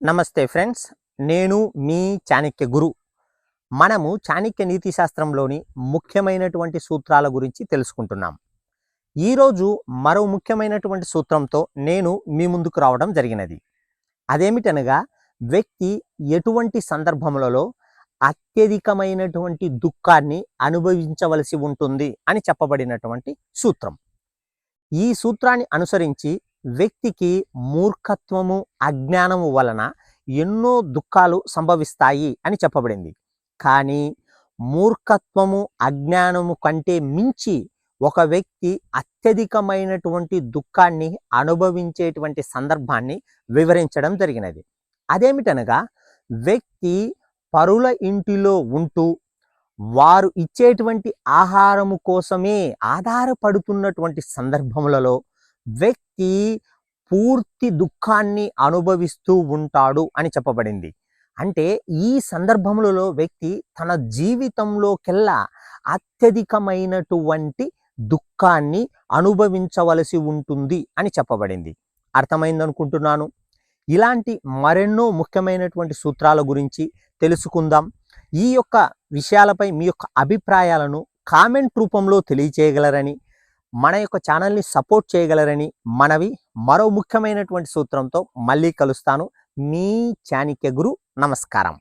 నమస్తే ఫ్రెండ్స్ నేను మీ చాణక్య గురు. మనము చాణక్య నీతి శాస్త్రంలోని ముఖ్యమైనటువంటి సూత్రాల గురించి తెలుసుకుంటున్నాం. ఈరోజు మరో ముఖ్యమైనటువంటి సూత్రంతో నేను మీ ముందుకు రావడం జరిగినది. అదేమిటనగా వ్యక్తి ఎటువంటి సందర్భములలో అత్యధికమైనటువంటి దుఃఖాన్ని అనుభవించవలసి ఉంటుంది అని చెప్పబడినటువంటి సూత్రం. ఈ సూత్రాన్ని అనుసరించి వ్యక్తికి మూర్ఖత్వము అజ్ఞానము వలన ఎన్నో దుఃఖాలు సంభవిస్తాయి అని చెప్పబడింది. కానీ మూర్ఖత్వము అజ్ఞానము కంటే మించి ఒక వ్యక్తి అత్యధికమైనటువంటి దుఃఖాన్ని అనుభవించేటువంటి సందర్భాన్ని వివరించడం జరిగినది. అదేమిటనగా వ్యక్తి పరుల ఇంటిలో ఉంటూ వారు ఇచ్చేటువంటి ఆహారము కోసమే ఆధారపడుతున్నటువంటి సందర్భములలో వ్యక్తి పూర్తి దుఃఖాన్ని అనుభవిస్తూ ఉంటాడు అని చెప్పబడింది. అంటే ఈ సందర్భములలో వ్యక్తి తన జీవితంలోకెల్లా అత్యధికమైనటువంటి దుఃఖాన్ని అనుభవించవలసి ఉంటుంది అని చెప్పబడింది. అర్థమైందనుకుంటున్నాను? ఇలాంటి మరెన్నో ముఖ్యమైనటువంటి సూత్రాల గురించి తెలుసుకుందాం. ఈ యొక్క విషయాలపై మీ యొక్క అభిప్రాయాలను కామెంట్ రూపంలో తెలియచేయగలరని మన యొక్క ఛానల్ని సపోర్ట్ చేయగలరని మనవి. మరో ముఖ్యమైనటువంటి సూత్రంతో మళ్ళీ కలుస్తాను. మీ చాణిక్య గురు నమస్కారం.